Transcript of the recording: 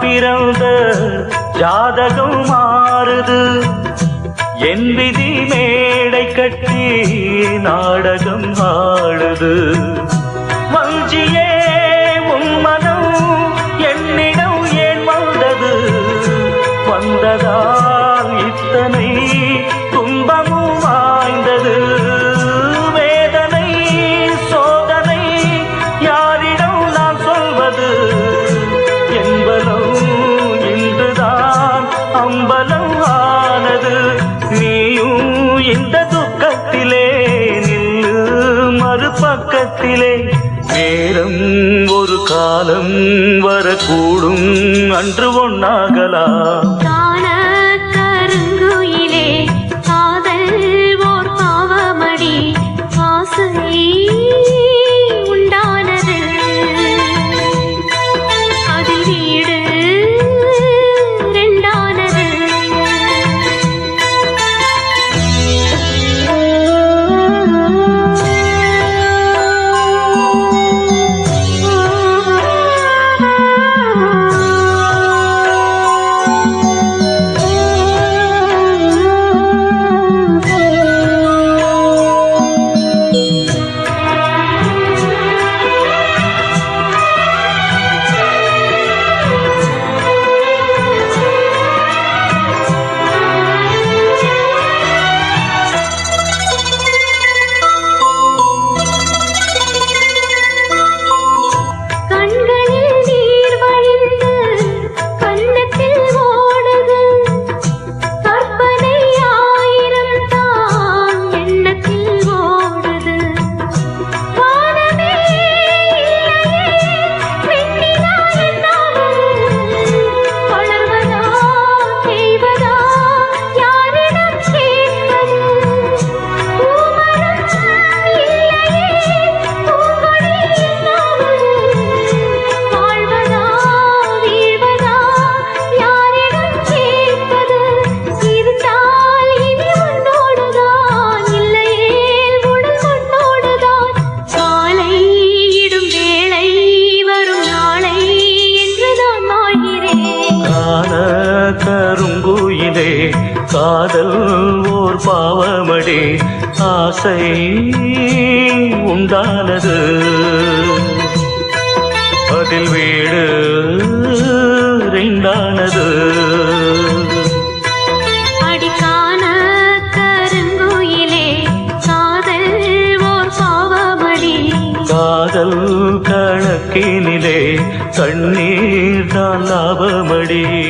பிறந்த ஜாதகம் மாறுது. என் விதி மேடை கட்டி நாடகம் ஆடுது. வஞ்சியே சொந்தமானது நீயும் இந்த துக்கத்திலே நில்லு மறுபக்கத்திலே. நேரம் ஒரு காலம் வரக்கூடும் அன்று ஒன்னாகலாம் காதல் ஓர் பாவமடி. ஆசை உண்டானது. அதில் வீடு ரெண்டானது. காதல் கணக்கினிலே கண்ணீர் தான் லாபமடி.